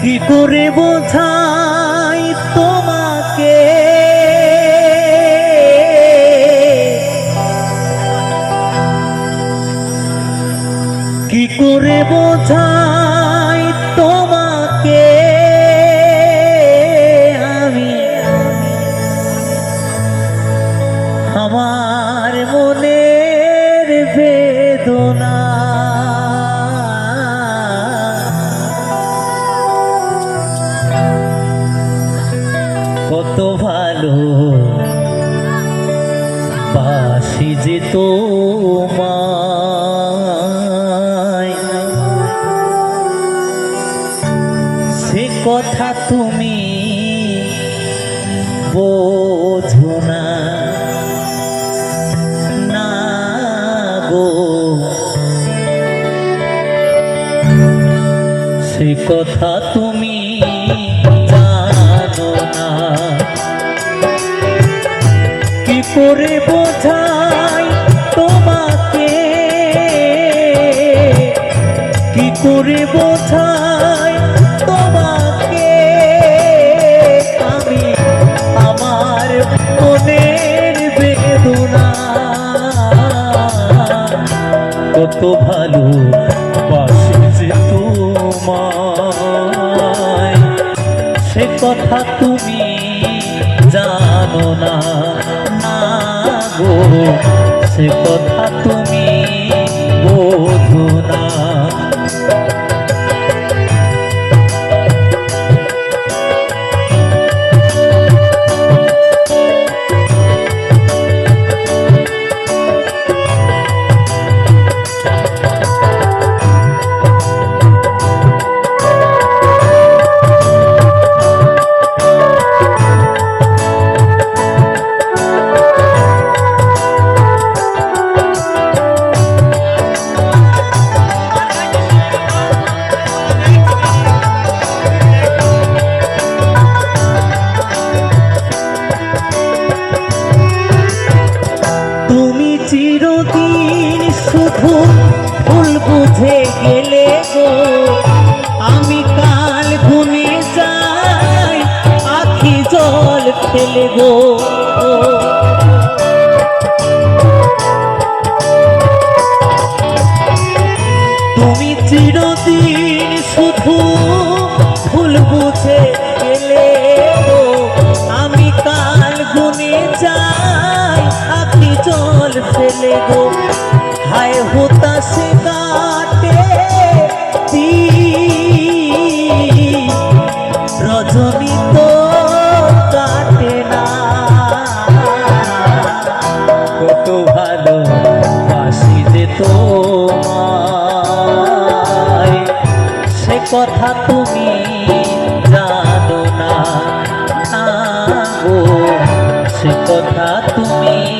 কি করে বোঝাই তোমাকে? কি করে বোঝাই তোমাকে? আমি আমার মনের বেদনা কত ভালো। বাসি যে তোমায়। সে কথা তুমি বোঝো না। সে কথা তুমি করে বোঝাই তোমাকে। কি করে বোঝাই তোমাকে? আমি আমার মনের বেদনা। কত ভালো বাসি তোমায়। সে কথা তুমি জানো না। সে কথা তুমি ফেলে গো। তুমি চিরদিন শুধু ফুল বুঝে গেলে আমি কাল গুনে যাই আপনি জল ফেলে গো। হায় হতাশে কাটে দিন, তোমায়। সে কথা তুমি জানো না। সে কথা তুমি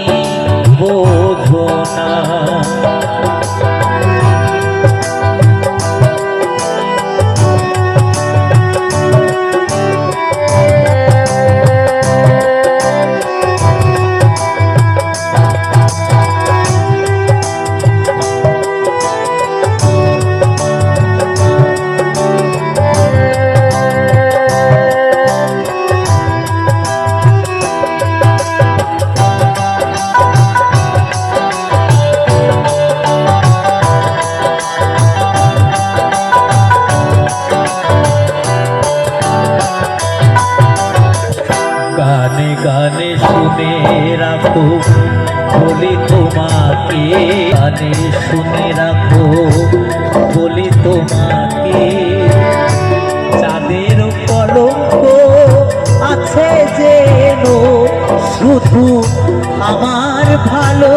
নামে রাখো, বলি তোমাকে কানে শুনে রাখো, বলি তোমাকে। চাঁদের কলঙ্ক আছে যেন, শুধু আমার ভালো